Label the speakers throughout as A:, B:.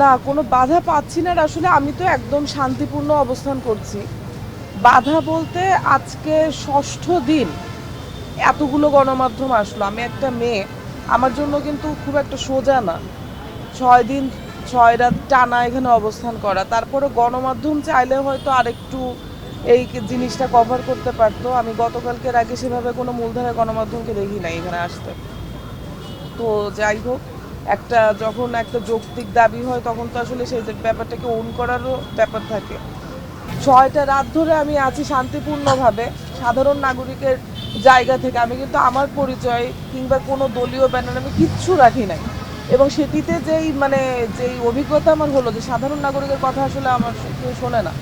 A: না, কোনো বাধা পাচ্ছি না। আসলে আমি তো একদম শান্তিপূর্ণ অবস্থান করছি। বাধা বলতে আজকে ষষ্ঠ দিন এতগুলো গণমাধ্যম আসলো। আমি একটা মেয়ে, আমার জন্য কিন্তু খুব একটা সোজা না। ছয় দিন, ছয় রাত টানা এখানে অবস্থান করা। তারপরে গণমাধ্যম চাইলে হয়তো আরেকটু এই জিনিসটা কভার করতে পারতো। আমি গতকালকের আগে সেভাবে কোনো মূলধারায় গণমাধ্যমকে দেখি নাই এখানে আসতে। তো যাই হোক একটা যখন একটা যৌক্তিক দাবি হয়, তখন তো আসলে সেই ব্যাপারটাকে ওন করারও ব্যাপার থাকে। ছয়টা রাত ধরে আমি আছি শান্তিপূর্ণভাবে, সাধারণ নাগরিকের জায়গা থেকে। আমি কিন্তু আমার পরিচয় কিংবা কোনো দলীয় ব্যানার আমি কিচ্ছু রাখি নাই। এবং সেটিতে যেই মানে যেই অভিজ্ঞতা আমার হলো যে সাধারণ নাগরিকের কথা আসলে আমার কেউ শোনে না।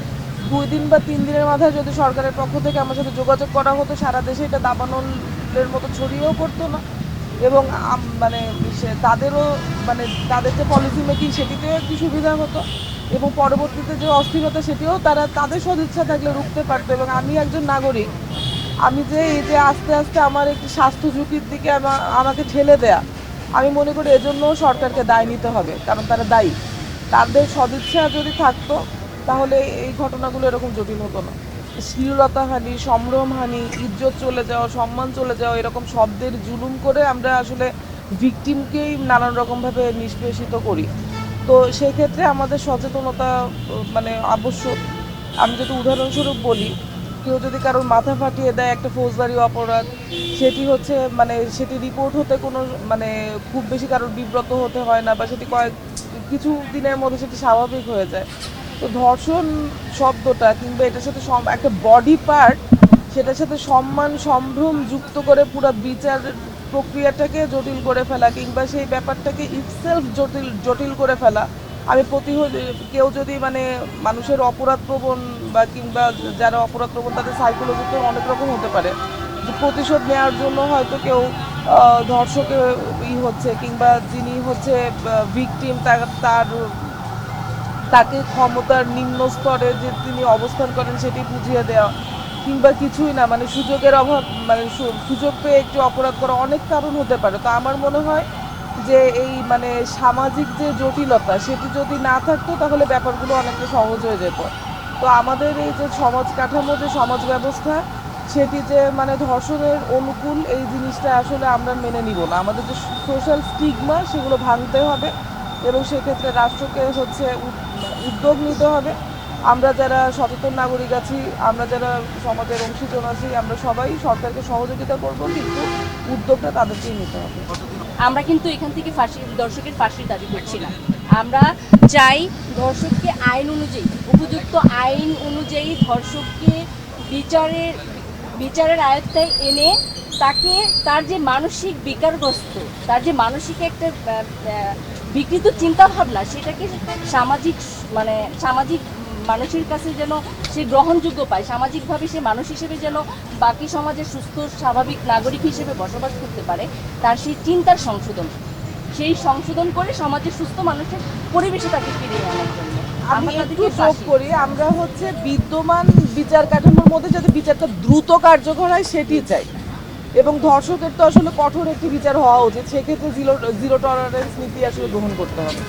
A: দুই দিন বা তিন দিনের মাথায় যদি সরকারের পক্ষ থেকে আমার সাথে যোগাযোগ করা হতো, সারা দেশে এটা দাবানলের মতো ছড়িয়েও পড়তো না। এবং মানে তাদেরও মানে তাদের যে পলিসি মেকিং সেটিতেও একটি সুবিধা হতো এবং পরবর্তীতে যে অস্থিরতা সেটিও তারা, তাদের সদিচ্ছা থাকলে রুখতে পারতো এবং আমি একজন নাগরিক। আমি যে এই যে আস্তে আস্তে আমার একটি স্বাস্থ্য ঝুঁকির দিকে আমা- আমাকে ঠেলে দেয়া, আমি মনে করি এজন্য সরকারকে দায় নিতে হবে, কারণ তারা দায়ী। তাদের সদিচ্ছা যদি থাকতো, তাহলে এই ঘটনাগুলো এরকম জটিল হতো না। শ্লীলতাহানি, সম্ভ্রমহানি, ইজ্জত চলে যাওয়া, সম্মান চলে যাওয়া, এরকম শব্দের জুলুম করে আমরা আসলে ভিকটিমকেই নানান রকমভাবে নিষ্পেষিত করি। তো সেই ক্ষেত্রে আমাদের সচেতনতা মানে আবশ্যক আমি যদি উদাহরণস্বরূপ বলি, কেউ যদি কারোর মাথা ফাটিয়ে দেয় একটা ফৌজদারি অপরাধ, সেটি হচ্ছে মানে সেটি রিপোর্ট হতে কোনো মানে খুব বেশি কারোর বিব্রত হতে হয় না বা সেটি কয়েক, কিছু দিনের মধ্যে সেটি স্বাভাবিক হয়ে যায়। তো ধর্ষণ শব্দটা কিংবা এটার সাথে একটা বডি পার্ট সেটার সাথে সম্মান, সম্ভ্রম যুক্ত করে পুরো বিচার প্রক্রিয়াটাকে জটিল করে ফেলা কিংবা সেই ব্যাপারটাকে ইটসেলফ জটিল জটিল করে ফেলা। আমি প্রতি কেউ যদি মানে মানুষের অপরাধ প্রবণ বা কিংবা যারা অপরাধ প্রবণ তাদের সাইকোলজি তো অনেক রকম হতে পারে। প্রতিশোধ নেওয়ার জন্য হয়তো কেউ ধর্ষকে ই হচ্ছে কিংবা যিনি হচ্ছে ভিকটিম তার তাকে ক্ষমতার নিম্ন স্তরে যে তিনি অবস্থান করেন সেটি বুঝিয়ে দেওয়া কিংবা কিছুই না মানে সুযোগের অভাব মানে সুযোগ পেয়ে একটু অপরাধ করা অনেক কারণ হতে পারে। তো আমার মনে হয় যে এই মানে সামাজিক যে জটিলতা সেটি যদি না থাকতো তাহলে ব্যাপারগুলো অনেকটা সহজ হয়ে যেত। তো আমাদের এই যে সমাজ কাঠামো, যে সমাজ ব্যবস্থা, সেটি যে মানে ধর্ষণের অনুকূল, এই জিনিসটা আসলে আমরা মেনে নিব না। আমাদের যে সোশ্যাল স্টিগমা, সেগুলো ভাঙতে হবে। এবং সেক্ষেত্রে রাষ্ট্রকে হচ্ছে উদ্যোগ নিতে হবে। আমরা যারা সচেতন নাগরিক আছি, আমরা যারা সমাজের অংশীজন আছি, আমরা সবাই সরকারকে সহযোগিতা করব, কিন্তু উদ্যোগটা তাদেরকেই নিতে হবে।
B: আমরা কিন্তু এখান থেকে ফাঁসি, দর্শকের ফাঁসির দাবি করছি না আমরা চাই ধর্ষককে আইন অনুযায়ী, উপযুক্ত আইন অনুযায়ী ধর্ষককে বিচারের বিচারের আয়ত্তায় এনে তাকে তার যে মানসিক বিকারগ্রস্ত তার যে মানসিক একটা বিকৃত চিন্তাভাবনা সেটাকে সামাজিক মানে সামাজিক মানুষের কাছে যেন সে গ্রহণযোগ্য পায় সামাজিকভাবে সে মানুষ হিসেবে যেন বাকি সমাজের সুস্থ স্বাভাবিক নাগরিক হিসেবে বসবাস করতে পারে তার সেই চিন্তার সংশোধন সেই সংশোধন করে সমাজের সুস্থ মানুষের পরিবেশে তাকে ফিরিয়ে আনার জন্য।
A: আমি
B: আমরা
A: একটু যোগ করি আমরা হচ্ছে বিদ্যমান বিচার কাঠামোর মধ্যে যাতে বিচারটা দ্রুত কার্যকর হয় সেটি চাই। এবং ধর্ষকের তো আসলে কঠোর একটি বিচার হওয়া উচিত। সেক্ষেত্রে জিরো জিরো টলারেন্স নীতি আসলে গ্রহণ করতে হবে।